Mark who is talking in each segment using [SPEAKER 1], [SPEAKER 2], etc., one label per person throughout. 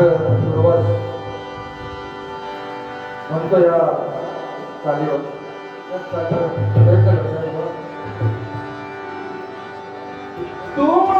[SPEAKER 1] ver hasta su ya salió. Ya está, ya está. Ya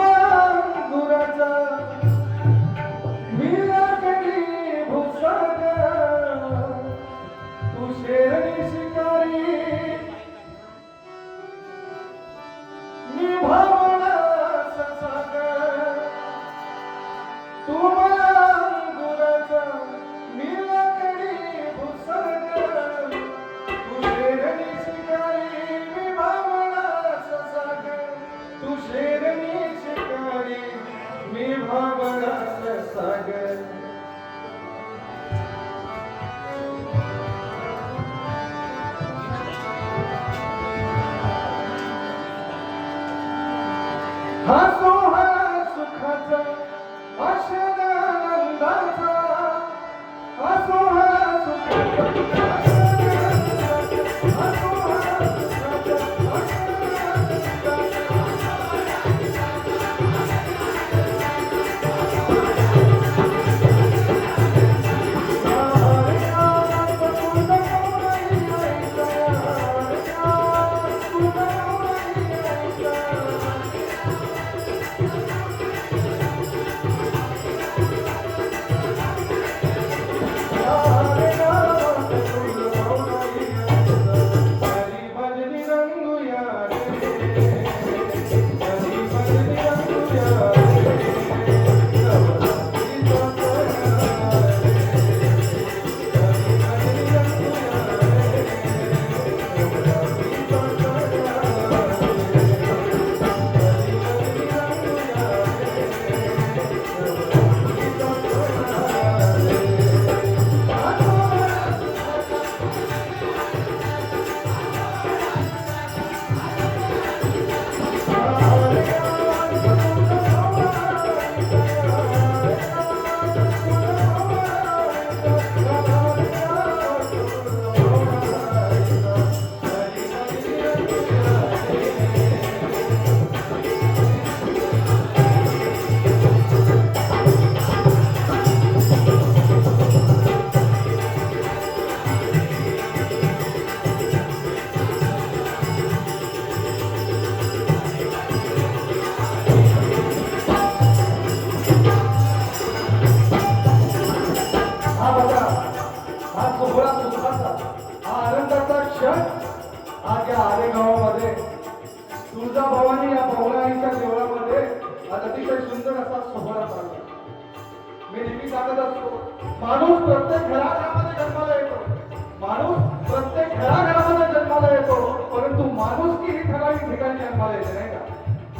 [SPEAKER 1] जन्माला येते नाही का?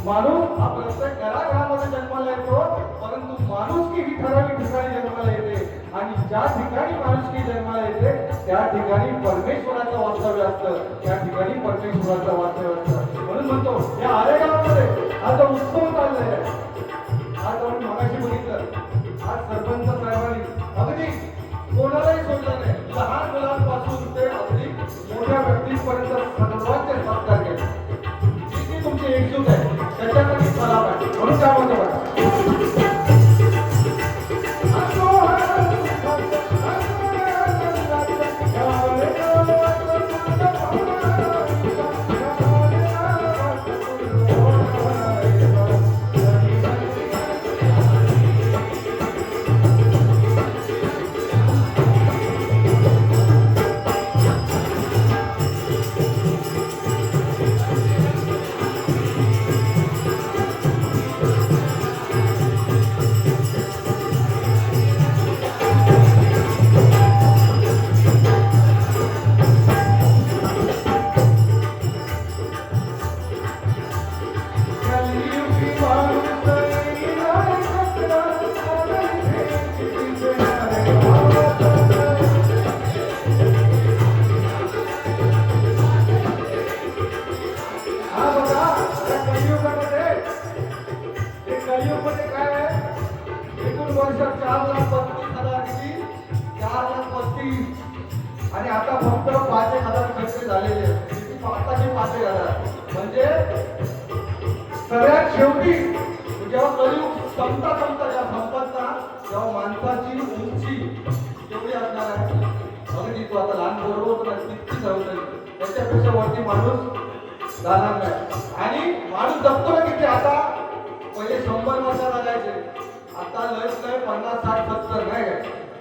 [SPEAKER 1] माणूस हा प्रत्येक घराघरामध्ये जन्माला येतो परंतु माणूस की ही ठराविक ठिकाणी जन्माला येते आणि ज्या ठिकाणी माणूस की जन्माला येते त्या ठिकाणी परमेश्वराचं वास्तव्य असतं. त्या ठिकाणी परमेश्वराचं वास्तव्य असतं. म्हणून म्हणतो या आरेगावमध्ये आज उत्सव चाललेला आहे आज आपण मगाशी बघितलं आज सरपंच साहेबांनी अगदी कोणालाही सोडलं नाही. लहान मुलांपासून ते अगदी मोठ्या व्यक्तीपर्यंत सर्वांचे सहकार्य 様とか पाच एक हजार खर्च झालेले किती पाच एक हजार. म्हणजे सगळ्यात शेवटी जेव्हा कधी संपता संपता जेव्हा संपत तेव्हा माणसाची उंची केवढी असणार आहे. अगदी तू आता लहान बरोबर किती जाऊन त्याच्यापेक्षा वरती माणूस जाणार नाही. आणि माणूस जपतो ना किती आता पहिले शंभर वर्षाला लागायचे आता लय लय पन्नास साठ सत्तर नाही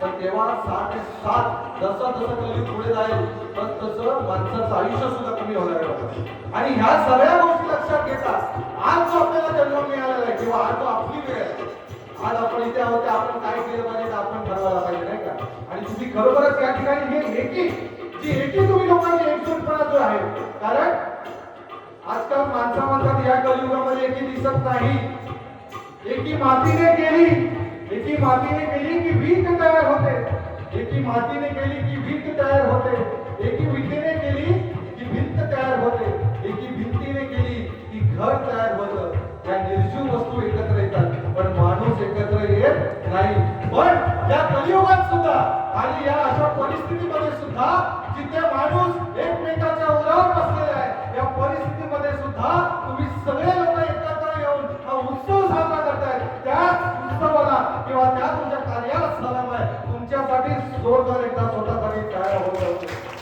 [SPEAKER 1] तर तेव्हा साठ सात जसं जसं कल्ली पुढे जाईल तस तसं माणसाचं आयुष्य सुद्धा कमी होणार आहे आणि ह्या सगळ्या गोष्टी लक्षात घेता आज जो आपल्याला जन्म मिळालेला आहे किंवा आज जो आपली वेळ आहे आज आपण इथे आहोत आपण काय केलं पाहिजे तर आपण ठरवायला पाहिजे नाही का? आणि तुम्ही खरोखरच या ठिकाणी हे एकी जी एकी तुम्ही लोकांनी एकजूटपणा जो आहे कारण आजकाल माणसा माणसात या कलियुगामध्ये एकी दिसत नाही एकी मातीने केली एकी मातीने केली की वीट तयार होते. एकी मातीने केली की वीट तयार होते. एकी विटेने केली की भिंत तयार होते. एकी भिंतीने केली की घर तयार होतं. त्या निर्जीव वस्तू एकत्र येतात. पण माणूस एकत्र येत नाही. पण या कलियुगात सुद्धा आणि या अशा परिस्थितीमध्ये सुद्धा जिथे माणूस एकमेकाच्या उरावर बसलेला आहे या परिस्थितीमध्ये सुद्धा तुम्ही सगळे लोक एकत्र येऊन हा उत्सव साजरा करताय त्याच किंवा त्या तुमच्या कार्याला सलाम आहे तुमच्यासाठी जोरदार एकदा स्वतःसाठी काय होत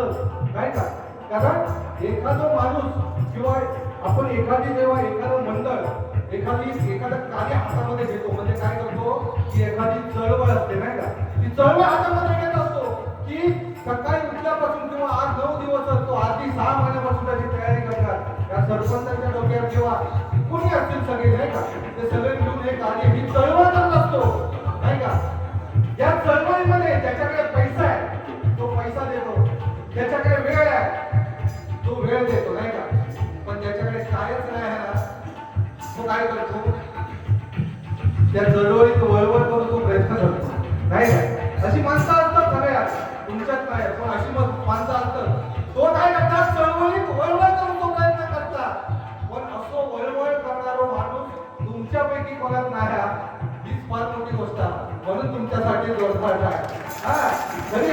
[SPEAKER 1] असतं काय का? कारण एखादं माणूस किंवा आपण एखादी जेव्हा एखादं मंडळ एखादी एखादं कार्य हातामध्ये घेतो म्हणजे काय करतो? की एखादी चळवळ असते नाही का? ती चळवळ हातामध्ये घेत असतो की सकाळी उठल्यापासून किंवा आठ नऊ दिवस असतो आधी सहा महिन्यापासून त्याची तयारी करतात. त्या सरपंचाच्या डोक्यात किंवा कोणी असतील सगळे नाही का? ते सगळे मिळून हे कार्य ही चळवळ करत असतो नाही का? या चळवळ त्याच्याकडे वेळ आहे. तो वेळ देतो नाही का? पण ज्याच्याकडे कायच नाही ना. तो काय करतो? त्या चळवळीत वळवळ करून तो प्रयत्न करतो. नाही का? अशी माणसं असतात सगळ्या तुमच्यात काय पण अशी मग माणसं असतात तो काय करतात? चळवळीत वळवळ करून तो प्रयत्न करतात. पण असो वळवळ करणारा माणूस तुमच्यापैकी कोणात नाही हीच फार मोठी गोष्ट म्हणून तुमच्यासाठी जोरदार आहे हा तरी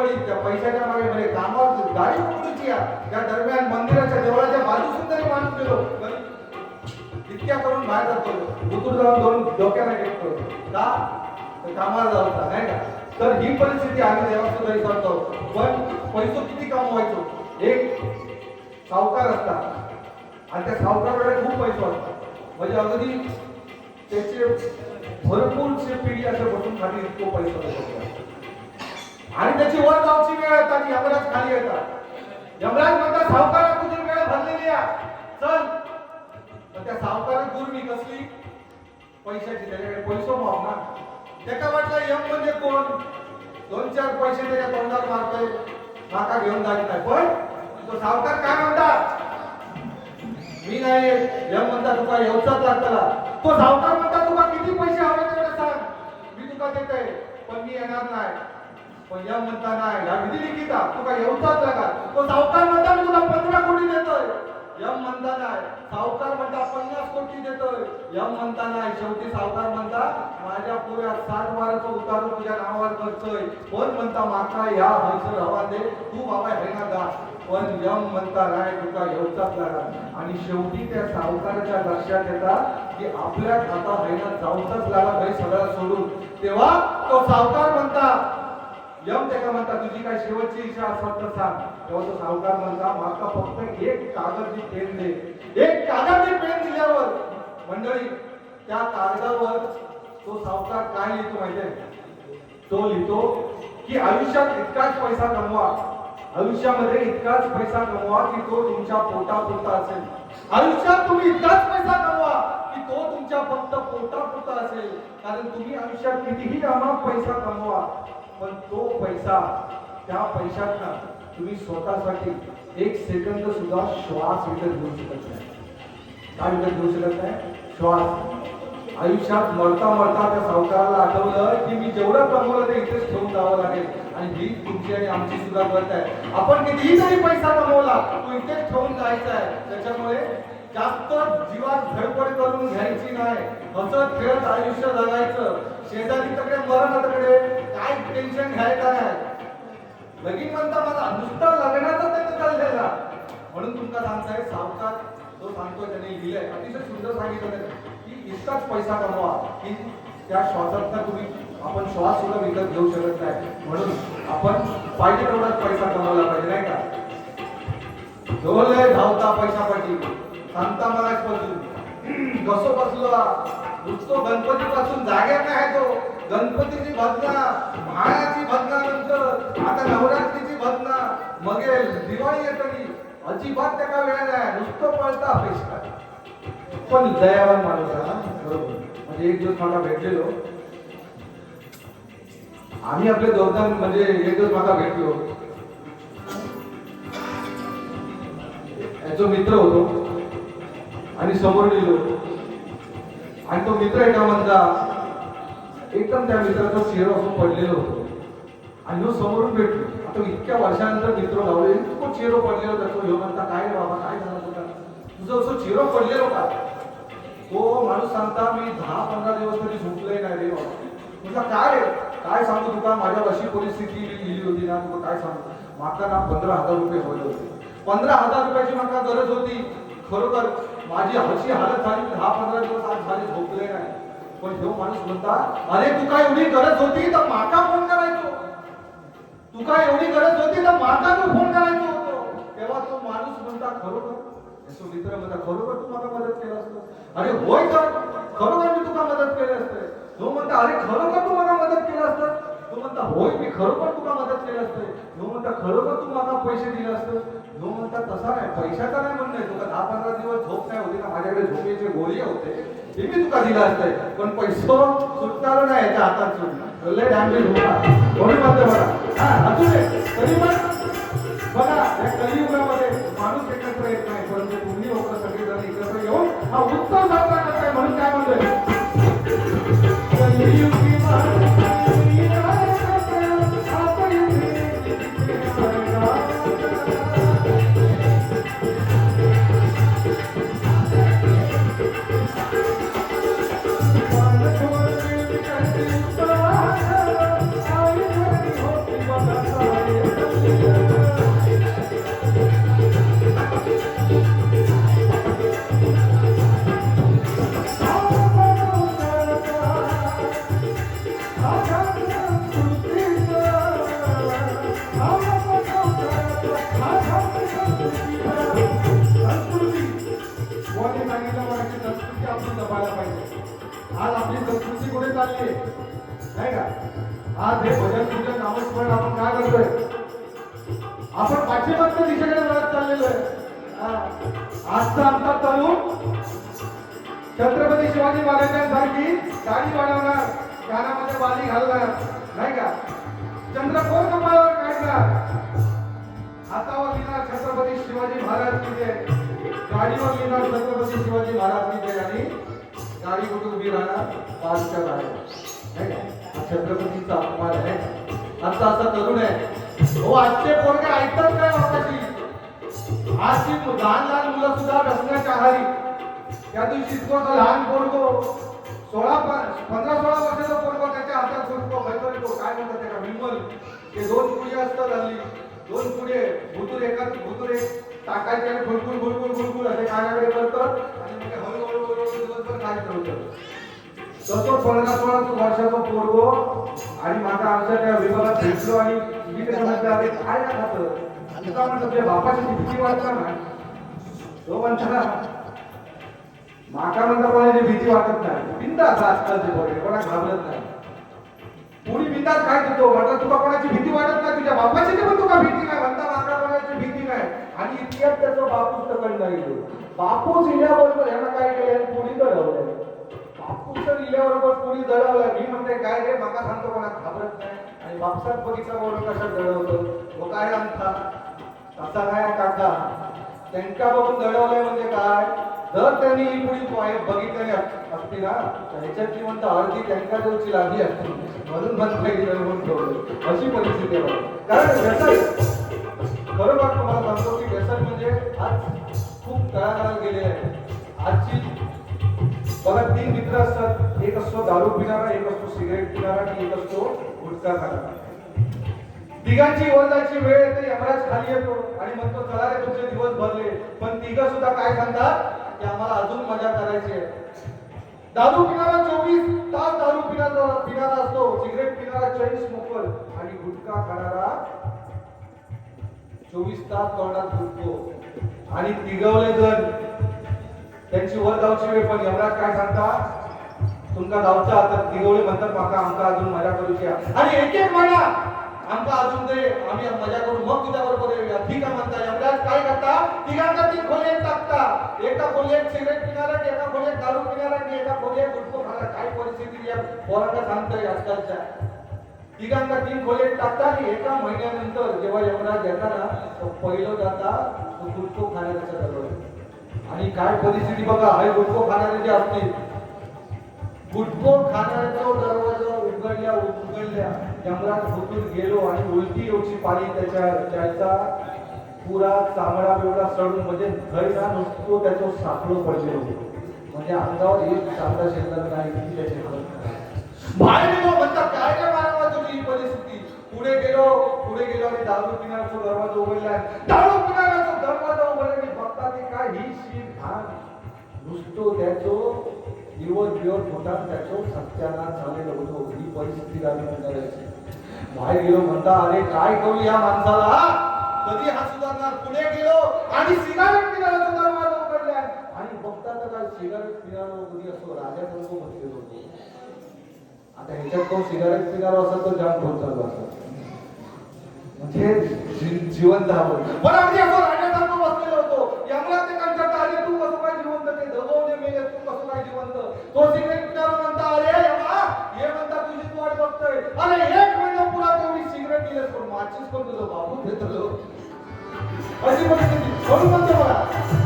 [SPEAKER 1] तरी त्या पैशाच्या मागे म्हणजे कामावर गाडी पकडूची त्या दरम्यान मंदिराच्या देवळाच्या बाजूसून तरी माणूस गेलो. इतक्या करून बाहेर जातो. उतूर जाऊन दोन डोक्याला टेकतो का? तर कामाला जाऊचा नाही का? तर ही परिस्थिती आम्ही देवाचं तरी सांगतो. पण पैसो किती कमवायचो एक सावकार असतात आणि त्या सावकाराकडे खूप पैसे असतात म्हणजे अगदी त्याचे भरपूरचे पिढी असे बसून खाली इतको पैसा आणि त्याची वर जाऊची वेळ येतात आणि यमराज खाली येतात. यमराज म्हणतात सावकारा तुझी वेळ भरलेली आहे? चल. तर त्या सावकारात गुरमी कसली? पैशाची त्याच्याकडे पैसो भाव ना. त्याका वाटलं यम म्हणजे कोण? दोन चार पैसे त्याच्या तोंडावर मारतोय. नाका घेऊन जात नाही. पण तो सावकार काय म्हणतात? मी नाही यम म्हणता तुका येऊचाच लागतला तो सावकार म्हणता तुका किती पैसे हवे तेवढे सांग. मी तुका देते पण मी येणार नाही. पण यम म्हणता नाही लागली विधी तुका येऊचाच लागा तो सावकार म्हणता मी तुला पंधरा कोटी देतोय. यम म्हणता नाही सावकार म्हणता पन्नास कोटी देतोय. यम म्हणता नाही शेवटी सावकार म्हणता माझ्या पुऱ्या सात वाराचं उतारू तुझ्या नावावर करतोय पण म्हणता माका ह्या हंस हवा दे तू बाबा हे ना गा पण यम म्हणता नाही तुका येऊचाच लागला आणि शेवटी त्या सावकाराच्या लक्षात येतात की आपल्या खाता हैना जाऊचाच लागला काही सगळं सोडून. तेव्हा तो सावकार म्हणता यम त्याला म्हणता तुझी काय शेवटची इच्छा असतात तर सांग. तेव्हा तो सावकार म्हणता माका फक्त एक कागदची पेन दे. एक कागदची पेन दिल्यावर मंडळी त्या कागदावर तो सावकार काय लिहितो माहितीये? तो लिहितो की आयुष्यात इतकाच पैसा कमवा. आयुष्यामध्ये इतकाच पैसा कमवा की तो तुमच्या पोटापुरता असेल. आयुष्यात तुम्ही इतकाच पैसा कमवा की तो तुमच्या फक्त पोटापुरता असेल. कारण तुम्ही आयुष्यात कितीही कामात पैसा कमवा पण तो पैसा त्या पैशातनं तुम्ही स्वतःसाठी एक सेकंद सुद्धा श्वास विकत घेऊ शकत नाही. काय विकत घेऊ शकत नाही? श्वास. आयुष्यात मरता मरता त्या सावकाराला आठवलं की मी जेवढं कमवलं ते इथेच ठेवून जावं लागेल. आणि ही तुमची आणि आमची सुद्धा गरज आहे. आपण कितीही जरी पैसा कमवला तो इथेच ठेवून जायचा आहे. त्याच्यामुळे जास्त जीवात धडपड करून घ्यायची नाही. हसत खेळत आयुष्य जगायचं. शेजारी तकडे मरण तकडे. काय टेन्शन घ्यायचं नाही. लगीन म्हणता मला नुसता लग्नाचा त्याने चाललेला म्हणून तुमका सांगताय सावकार जो सांगतोय त्याने लिहिलंय अतिशय सुंदर सांगितलं की इतकाच पैसा कमवा की त्या श्वासातनं तुम्ही आपण श्वास सुद्धा विकत घेऊ शकत नाही. म्हणून आपण पाहिजे तेवढाच पैसा कमवला पाहिजे नाही का? ढोलय धावता पैशापाठी सांगता मला बसून कसो बसलो नुसतो गणपती पासून जाग्या काय तो? गणपतीची भजना म्हाळाची भजना नंतर आता नवरात्रीची भजना मगे दिवाळी येतली अजिबात त्याका वेळ नाही. नुसतं पळता अपेक्षा पण दयावान माणूस आहे बरोबर. म्हणजे एक दिवस मला भेटलेलो. आम्ही आपले दोघजण म्हणजे एक दिवस मला भेटलो. याचा मित्र होतो. आणि समोर लिहिलो आणि तो मित्र एका म्हणता एकदम त्या मित्राचा चेहरा असं पडलेलो होतो. आणि ह्यो समोरून भेटलो. आता इतक्या वर्षानंतर मित्र लावले. तो चेहरा पडलेलो त्याचा ह्यो म्हणता काय रे बाबा काय झालं तुला? तुझं असं चेहरो पडलेलो हो, का तो माणूस सांगता मी दहा पंधरा दिवस तरी झोपलंय नाही रे बाबा? तुझा काय रे? काय सांगू तुका? माझ्या अशी परिस्थिती गेली होती ना तुला काय सांगू? माका ना पंधरा हजार रुपये हवे होते. पंधरा हजार रुपयाची माका गरज होती. खरोखर माझी अशी हालत झाली दहा पंधरा दिवस पण ह्यो माणूस म्हणता अरे तुका एवढी गरज होती तर माका फोन करायचो? तुका एवढी गरज होती तर माका तू फोन करायचो तेव्हा तो माणूस म्हणता खरोखर? तो मित्र म्हणता खरोखर तू मला मदत केलं असतो? अरे होय तर. खरोखर मी तुका मदत केली असते. तो म्हणता अरे खरोखर तू मला मदत केलं असतं? तो म्हणता होय मी खरोखर तुका मदत केली असते. तो म्हणता खरोखर तू मला पैसे दिले असतं? जो म्हणतात तसा नाही पैशाचा नाही म्हणणं तुला तुका दहा पंधरा दिवस झोप नाही होती ना माझ्याकडे झोपेचे गोळी होते? ते मी तुका दिला असते पण पैसो सुटणार नाही याच्या हातात सुटणार लय डॅमेज होता. म्हणून म्हणते बघा हा अजून आज हे भजन पूजन नामस्मरण आपण काय करतोय? आपण पाठिंबाच्या दिशेकडे वळत चाललेलो आहे. हा. आजचा आमचा तरुण छत्रपती शिवाजी महाराजांसारखी गाडी वाढवणार कानामध्ये बाली घालणार नाही का? चंद्रपूर कपाळावर काढणार. हातावर लिहिणार छत्रपती शिवाजी महाराज तिथे गाडीवर लिहिणार छत्रपती शिवाजी महाराज तिथे आणि गाडी कुठे उभी राहणार? पालच्या बाहेर नाही का? छत्रपतीचा अपमान आहे. आजचा असा तरुण आहे हो आजचे पोरगे ऐकतात काय बापाची आजची लहान लहान मुलं सुद्धा व्यसनाच्या आहारी. त्या दिवशी इतकं लहान पोरगो सोळा पंधरा सोळा वर्षाचा पोरगो त्याच्या हातात गुटको बैठो काय म्हणतात त्याला? विमल ते दोन पुढे असतात हल्ली दोन पुढे भुतूर एका भुतूर एक टाकायचे आणि भुलकुल भुलकुल भुलकुल असे कानाकडे करतात आणि मग हळूहळू हळूहळू दिवसभर काय ठेवतात तसं पंधरा सोळा वर्षाचा पोरगो आणि माझा आमच्या त्या विभागात भेटलो आणि मी त्याला म्हटलं अरे काय ना खातं तुका म्हटलं तुझ्या बापाची भीती वाटणार ना तो म्हणता माका म्हणता कोणाची भीती वाटत नाही. बिंदास आजकालचे पोरगे कोणा घाबरत नाही. पुढी बिंदास काय देतो म्हटलं तुला कोणाची भीती वाटत नाही? तुझ्या बापाची पण तुका भीती नाही. म्हणता माका कोणाची भीती नाही. आणि इतक्यात त्याचा बापूच तकड नाही बापूच इल्याबरोबर ह्यानं काय केलं? ह्यानं पुढी बापूच तर इल्याबरोबर दडवलं? मी म्हणते काय रे माका सांगतो कोणा घाबरत नाही. आणि बापसात बघितलं बरोबर कशात दडवलं तो हो काय आणता तसा काय काका? त्यांच्या बघून दडवलंय म्हणजे काय? जर त्यांनी ही पुढी पाय बघितलेली असती ना तर ह्याच्यातली म्हणता अर्धी त्यांच्या जवळची लागली असती. म्हणून बंद काही दडवून ठेवलं अशी परिस्थिती आहे. कारण व्यसन बरोबर तुम्हाला सांगतो की व्यसन म्हणजे आज खूप तळागाळात गेले आहे. आजची मला तीन मित्र असतात. एक असतो दारू पिणारा एक असतो सिगरेट पिणारा आणि एक असतो गुटखा खाणारा. तिघांची ओरडायची वेळ येते यमराज खाली येतो आणि म्हणतो चला रे तुमचे दिवस भरले पण तिघ सुद्धा काय सांगतात? की आम्हाला अजून मजा करायची आहे. दारू पिणारा चोवीस तास दारू पिणारा पिणारा असतो. सिगरेट पिणारा चैन स्मोकर आणि गुटखा खाणारा चोवीस तास तोंडात फुटतो आणि तिघवले जण त्यांची वर जाऊची वेळ पण यमराज काय सांगता? तुमका जाऊचा आता तिघवले म्हणतात माका आमका अजून मजा करूची आणि एक एक म्हणा आमका अजून ते आम्ही मजा करू मग तुझ्या बरोबर येऊया. ठीक आहे म्हणता यमराज काय करता? तिघांना तीन खोलीत टाकता. एका खोलीत सिगरेट पिणारा एका खोलीत दारू पिणारा की एका खोलीत गुटखो खाणार? काय परिस्थिती या पोरांना सांगताय आजकालच्या. तिघांना तीन खोलीत टाकता आणि एका महिन्यानंतर जेव्हा यमराज येताना तो पहिलं जाता तो गुटखो खाण्याचा दरवाजा. आणि काय परिस्थिती बघा हे गुटखो खाणारे जे असतील गुटखो खाणाऱ्याचा दरवाजा उघडल्या उघडल्या जंगलात होतून गेलो आणि उलटी येऊची पाणी त्याच्या त्याचा पुरा चामडा बिवडा सडून म्हणजे घरीना नुसतो त्याचं सापडो पडलेलो. म्हणजे अंगावर एक चांगला शेतात नाही किती त्याची हालत बाहेर गेलो म्हणतात काय काय मारावा तुम्ही ही परिस्थिती? पुढे गेलो पुढे गेलो आणि दारू पिण्याचा दरवाजा उघडला. दारू पिण्याचा दरवाजा उघडला. आणि बघता ते ही शी घाण नुसतो त्याचो दिवस दिवस मोठा त्याचो सत्यानाश झालेलं होतो. ही परिस्थिती आम्ही करायची बाहेर गेलो म्हणता अरे काय करू या माणसाला कधी हा सुधारणार? पुढे गेलो आणि सिगारेट पिणारा सुधारणार उघडला आणि बघता तर काय सिगारेट पिणारा कधी राजा राजासारखं बसलेलो होतो. आता ह्याच्यात तो सिगारेट पिणारा असा तो जाम होत चालू असतो. म्हणजे जीवन धावत हवं पण अगदी पण माचीस पण तुझं बाबू देतो अशी परिस्थिती म्हणून म्हणतो मला